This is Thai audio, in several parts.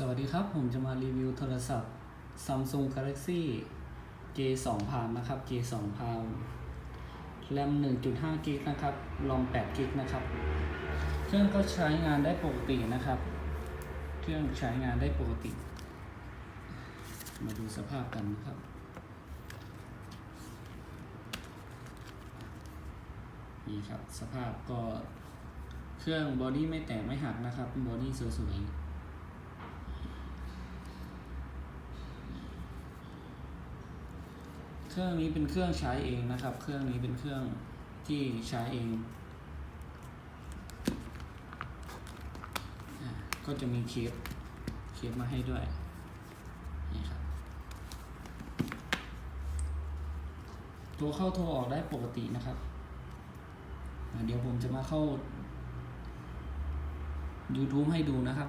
สวัสดีครับ ผมจะมารีวิวโทรศัพท์ Samsung Galaxy J2 Palm นะครับ J2 Palm แรม1.5กิกนะครับ รอม8กิกนะครับ เครื่องก็ใช้งานได้ปกตินะครับ เครื่องใช้งานได้ปกติ มาดูสภาพกันนะครับ นี่ครับ สภาพก็เครื่องบอดี้ไม่แตกไม่หักนะครับ บอดี้สวยๆ เครื่องนี้เป็นเครื่องใช้เองนะครับ เครื่องนี้เป็นเครื่องที่ใช้เองอก็จะมีเคสเคสมาให้ด้วย นี่ครับ ตัวเข้าโทรออกได้ปกตินะครับ เดี๋ยวผมจะมาเข้า YouTube ให้ดูนะครับ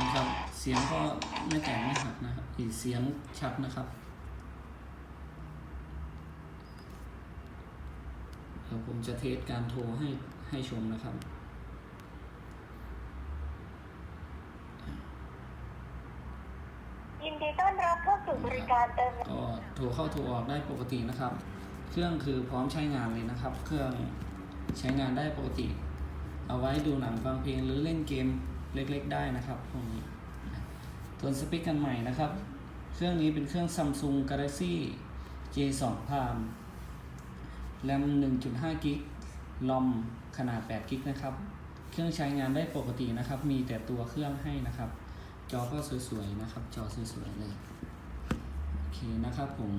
นะครับ เสียงก็ไม่แตกไม่หักนะครับอีกเสียงชัดนะครับเดี๋ยวผมจะเทสการโทรให้ให้ชมนะครับ ยินดีต้อนรับเข้าสู่บริการเติมเงินก็โทรเข้าโทรออกได้ปกตินะครับ เครื่องคือพร้อมใช้งานเลยนะครับ เครื่องใช้งานได้ปกติ เอาไว้ดูหนังฟังเพลงหรือเล่นเกมเล็กๆ ได้นะครับพวกนี้ทวสปีกกันใหม่นะครับ เครื่องนี้เป็นเครื่อง Samsung Galaxy J2 Palm แรม1.5 กิกลอมขนาด8กิกนะครับ เครื่องใช้งานได้ปกตินะครับ มีแต่ตัวเครื่องให้นะครับ จอก็สวยๆนะครับ จอสวยๆเลย โอเคนะครับผม